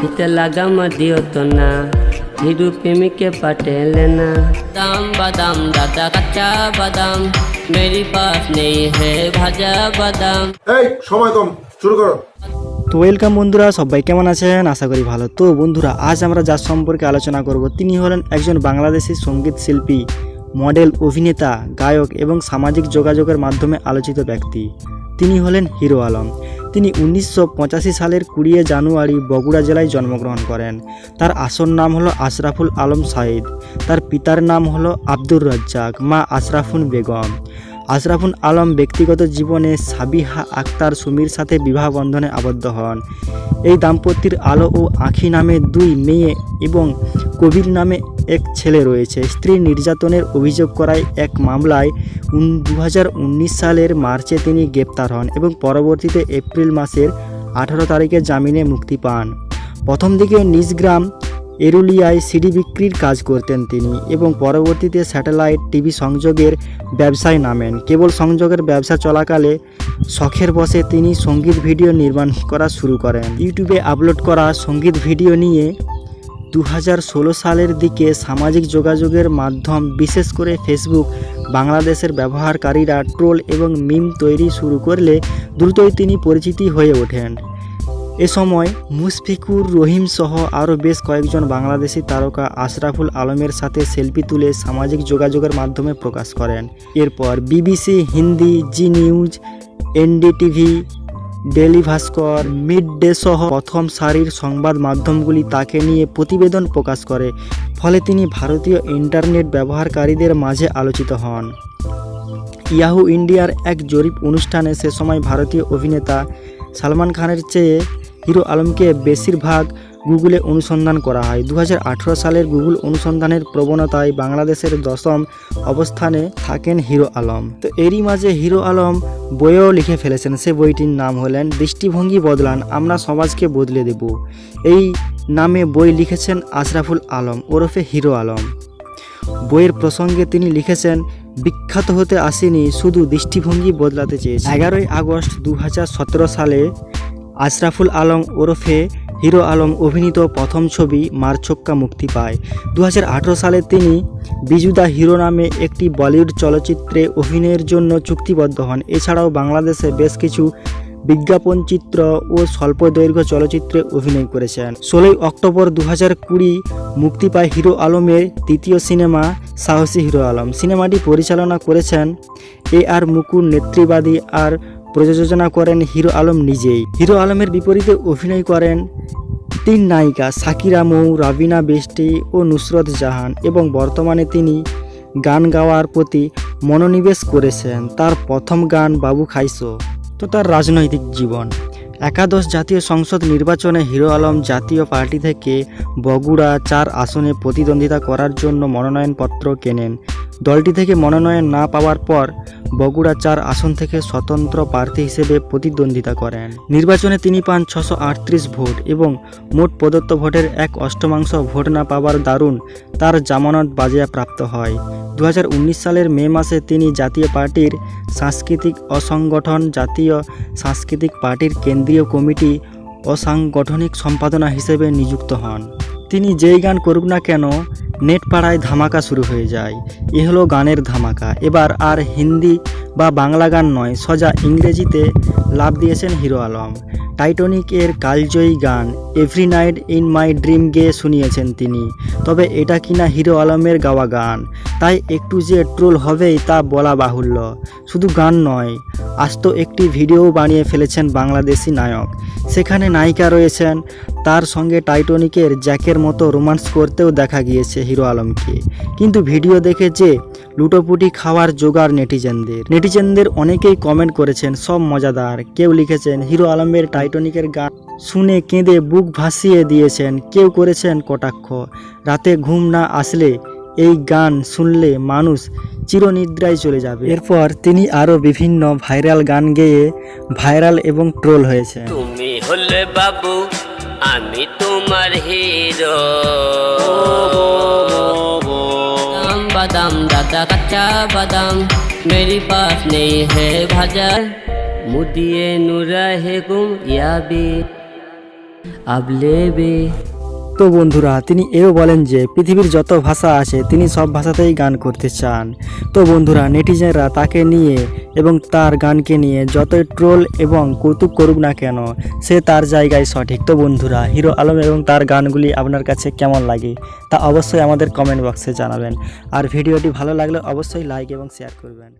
হিতে লাগাম দিও তো না। হিরু প্রেমিকে পাটেলে না। দাম বাদাম দাদা কাঁচা বাদাম। মেরি পাস নেই হে ভাজা বাদাম। এই সময় কম শুরু করো। তো ওয়েলকাম বন্ধুরা সবাই কেমন আছেন? আশা করি ভালো। তো বন্ধুরা আজ আমরা যার সম্পর্কে আলোচনা করব তিনি হলেন একজন বাংলাদেশি সংগীত শিল্পী মডেল অভিনেতা গায়ক এবং সামাজিক যোগাযোগের মাধ্যমে আলোচিত ব্যক্তি। তিনি হলেন হিরো আলম। তিনি উনিশশো পঁচাশি সালের কুড়িয়ে জানুয়ারি বগুড়া জেলায় জন্মগ্রহণ করেন। তার আসল নাম হলো আশরাফুল আলম সাইদ তার পিতার নাম হলো আব্দুর রাজ্জাক। মা আশরাফুন বেগম। আশরাফুল আলম ব্যক্তিগত জীবনে সাবিহা আক্তার সুমির সাথে বিবাহ বন্ধনে আবদ্ধ হন। এই দাম্পত্যের আলো ও আখি নামে দুই মেয়ে এবং কবির নামে এক ছেলে রয়েছে। স্ত্রী নির্যাতনের অভিযোগ করায় এক মামলায় দু হাজার উনিশ সালের মার্চে তিনি গ্রেপ্তার হন এবং পরবর্তীতে এপ্রিল মাসের আঠারো তারিখে জামিনে মুক্তি পান। প্রথম দিকে নিজ গ্রাম এরুলিয়ায় সিডি বিক্রির কাজ করতেন তিনি এবং পরবর্তীতে স্যাটেলাইট টিভি সংযোগের ব্যবসায় নামেন। কেবল সংযোগের ব্যবসা চলাকালে শখের বসে তিনি সংগীত ভিডিও নির্মাণ করা শুরু করেন। ইউটিউবে আপলোড করা সংগীত ভিডিও নিয়ে দু হাজার ষোলো সালের দিকে সামাজিক যোগাযোগের মাধ্যম, বিশেষ করে ফেসবুক, বাংলাদেশের ব্যবহারকারীরা ট্রোল এবং মিম তৈরি শুরু করলে দ্রুতই তিনি পরিচিতি হয়ে ওঠেন। এ সময় মুশফিকুর রহিম সহ আরও বেশ কয়েকজন বাংলাদেশি তারকা আশরাফুল আলমের সাথে সেলফি তুলে সামাজিক যোগাযোগের মাধ্যমে প্রকাশ করেন। এরপর BBC, Hindi, Zee News, NDTV daily Bhaskar Mid Day সহ প্রথম সারির সংবাদ মাধ্যমগুলি তাকে নিয়ে প্রতিবেদন প্রকাশ করে। ফলে তিনি ভারতীয় ইন্টারনেট ব্যবহারকারীদের মাঝে আলোচিত হন। ইয়াহু ইন্ডিয়ার এক জরিপ অনুষ্ঠানে সে সময় ভারতীয় অভিনেতা সালমান খানের চেয়ে হিরো আলমকে বেশিরভাগ গুগলে অনুসন্ধান করা হয়। দু হাজার আঠেরো সালের গুগল অনুসন্ধানের প্রবণতায় বাংলাদেশের দশম অবস্থানে থাকেন হিরো আলম। তো এরই মাঝে হিরো আলম বইও লিখে ফেলেছেন। সে বইটির নাম হলেন, দৃষ্টিভঙ্গি বদলান, আমরা সমাজকে বদলে দেব। এই নামে বই লিখেছেন আশরাফুল আলম, ওরফে হিরো আলম। বইয়ের প্রসঙ্গে তিনি লিখেছেন, বিখ্যাত হতে আসেনি, শুধু দৃষ্টিভঙ্গি বদলাতে চেয়েছে। এগারোই আগস্ট দু হাজার সতেরো সালে আশরাফুল আলম ওরফে হিরো আলম অভিনীত প্রথম ছবি মারছক্কা মুক্তি পায়। দু হাজার আঠেরো সালে তিনি বিজুদা হিরো নামে একটি বলিউড চলচ্চিত্রে অভিনয়ের জন্য চুক্তিবদ্ধ হন। এছাড়াও বাংলাদেশে বেশ কিছু বিজ্ঞাপন চিত্র ও স্বল্প দৈর্ঘ্য চলচ্চিত্রে অভিনয় করেছেন। ষোলোই অক্টোবর দু কুড়ি মুক্তি পায় হিরো আলমের তৃতীয় সিনেমা সাহসী হিরো আলম। সিনেমাটি পরিচালনা করেছেন এ আর মুকুর নেতৃবাদী আর প্রযোজনা করেন হিরো আলম নিজেই। হিরো আলমের বিপরীতে অভিনয় করেন তিন নায়িকা সাকিরা মৌ, রাবিনা বেস্টি ও নুসরত জাহান এবং বর্তমানে তিনি গান গাওয়ার প্রতি মনোনিবেশ করেছেন তার প্রথম গান বাবু খাইসো তো তার রাজনৈতিক জীবন। একাদশ জাতীয় সংসদ নির্বাচনে হিরো আলম জাতীয় পার্টি থেকে বগুড়া চার আসনে প্রতিদ্বন্দ্বিতা করার জন্য মনোনয়নপত্র কেনেন। দলটি থেকে মনোনয়ন না পাওয়ার পর বগুড়া চার আসন থেকে স্বতন্ত্র প্রার্থী হিসেবে প্রতিদ্বন্দ্বিতা করেন। নির্বাচনে তিনি পান ছশো ভোট এবং মোট প্রদত্ত ভোটের এক অষ্টমাংশ ভোট না পাওয়ার দারুণ তার জামানত বাজেয়াপ্রাপ্ত হয়। দু হাজার উনিশ সালের মে মাসে তিনি জাতীয় পার্টির সাংস্কৃতিক অসংগঠন জাতীয় সাংস্কৃতিক পার্টির কেন্দ্রীয় কমিটি অসাংগঠনিক সম্পাদনা হিসেবে নিযুক্ত হন। তিনি যেই গান করুক না কেন নেট পাড়ায় ধামাকা শুরু হয়ে যায়। এ হলো গানের ধামাকা। এবার আর হিন্দি বা বাংলা গান নয়, সোজা ইংরেজিতে লাভ দিয়েছেন হিরো আলম। টাইটনিক এর কালজয়ী গান, every night in my dream গেয়ে শুনিয়েছেন তিনি। তবে এটা কিনা হিরো আলমের গাওয়া গান। তাই একটু যে ট্রোল হবেই তা বলা বাহুল্য। শুধু গান নয়, আজ তো একটি ভিডিও বানিয়ে ফেলেছেন বাংলাদেশি নায়ক। সেখানে নায়িকা রয়েছেন, তার সঙ্গে টাইটনিকের জ্যাকের মতো রোমান্স করতেও দেখা গিয়েছে হিরো আলমকে। কিন্তু ভিডিও দেখে যে লুটোপুটি খাওয়ার জোগাড় নেটিজেনদের। নেটিজেনদের অনেকেই কমেন্ট করেছেন সব মজাদার। কেউ লিখেছেন হিরো আলমের টাইটনিকের গান শুনে কেঁদে বুক ভাসিয়ে দিয়েছেন কেউ করেছেন কটাক্ষ। রাতে ঘুম না আসলে এই গান শুনলে মানুষ চিরনিদ্রায় চলে যাবে। এরপর তিনি আরও বিভিন্ন ভাইরাল গান গেয়ে ভাইরাল এবং ট্রোল হয়েছে তুমি হলে বাবু আমি তোমার হিরো। बादाम बादाम दादा कच्चा बादाम मेरी पास नहीं है भाजा मुदिए नुरा है गुम या भी अब ले भी তো বন্ধুরা, তিনি এও বলেন যে, পৃথিবীর যত ভাষা আছে, তিনি সব ভাষাতেই গান করতে চান। তো বন্ধুরা, নেটিজেনরা তাকে নিয়ে এবং তার গানকে নিয়ে যতই ট্রোল এবং কৌতুক করুক না কেন, সে তার জায়গায় সঠিক। তো বন্ধুরা, হিরো আলম এবং তার গানগুলি আপনার কাছে কেমন লাগে, তা অবশ্যই আমাদের কমেন্ট বক্সে জানাবেন। আর ভিডিওটি ভালো লাগলে অবশ্যই লাইক এবং শেয়ার করবেন।